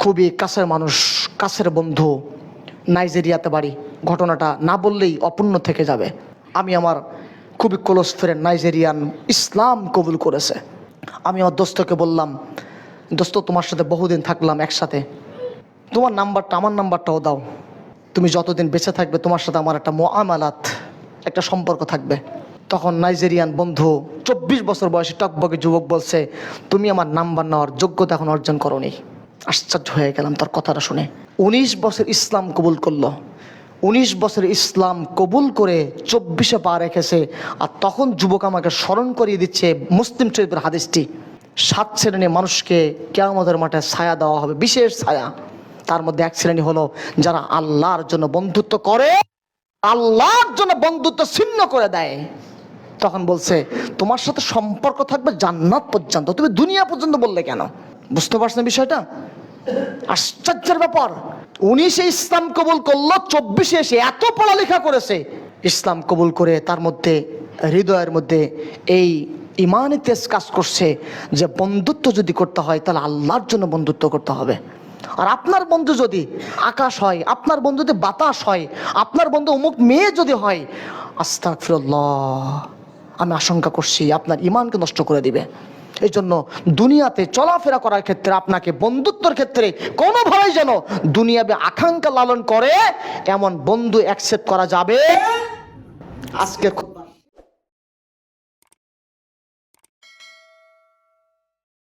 খুবই কাছের মানুষ, কাছের বন্ধু, নাইজেরিয়াতে বাড়ি। ঘটনাটা না বললেই অপূর্ণ থেকে যাবে। আমি আমার খুবই ক্লোজ ফ্রেন্ড নাইজেরিয়ান ইসলাম কবুল করেছে। আমি আমার দোস্তকে বললাম, দোস্ত, তোমার সাথে বহুদিন থাকলাম একসাথে। তোমার নাম্বারটা, আমার নাম্বারটাও দাও। তুমি যতদিন বেঁচে থাকবে, তোমার সাথে আমার একটা মোয়ামালাত একটা সম্পর্ক থাকবে। তখন নাইজেরিয়ান বন্ধু, চব্বিশ বছর বয়সী টকবকে যুবক বলছে, তুমি আমার নাম্বার নেওয়ার যোগ্যতা এখন অর্জন করনি। আশ্চর্য হয়ে গেলাম তার কথাটা শুনে। উনিশ বছর ইসলাম কবুল করল। উনিশ বছর ইসলাম কবুল করে চব্বিশে পা রেখেছে আর তখন যুবক আমাকে স্মরণ করিয়ে দিচ্ছে মুসলিম শরীফের হাদিসটি। সাত শ্রেণির মানুষকে কেয়ামতের মাঠে ছায়া দেওয়া হবে, বিশেষ ছায়া। তার মধ্যে এক শ্রেণি হলো যারা আল্লাহর জন্য বন্ধুত্ব করে, আল্লাহর জন্য বন্ধুত্ব ছিন্ন করে দেয়। তখন বলছে, তোমার সাথে সম্পর্ক থাকবে জান্নাত পর্যন্ত, তুমি দুনিয়া পর্যন্ত বললে কেন? বুঝতে পারছেন বিষয়টা? আশ্চর্যের ব্যাপার। উনিশে ইসলাম কবুল করল, চব্বিশে এসে এত পড়ালেখা করেছে। ইসলাম কবুল করে তার মধ্যে, হৃদয়ের মধ্যে এই ইমানি তেজ কাজ করছে যে বন্ধুত্ব যদি করতে হয়, তাহলে আল্লাহর জন্য বন্ধুত্ব করতে হবে। আর আপনার বন্ধু যদি আকাশ হয়, আপনার বন্ধু যদি বাতাস হয়, আপনার বন্ধু অমুক মেয়ে যদি হয় আস্তাক আমি আশঙ্কা করছি আপনার ইমানকে নষ্ট করে দিবে। এই জন্য দুনিয়াতে চলাফেরা করার ক্ষেত্রে, আপনাকে বন্ধুত্বর ক্ষেত্রে কোনোভাবেই যেন দুনিয়াবে আকাঙ্ক্ষা লালন করে এমন বন্ধু অ্যাকসেপ্ট করা যাবে। আজকে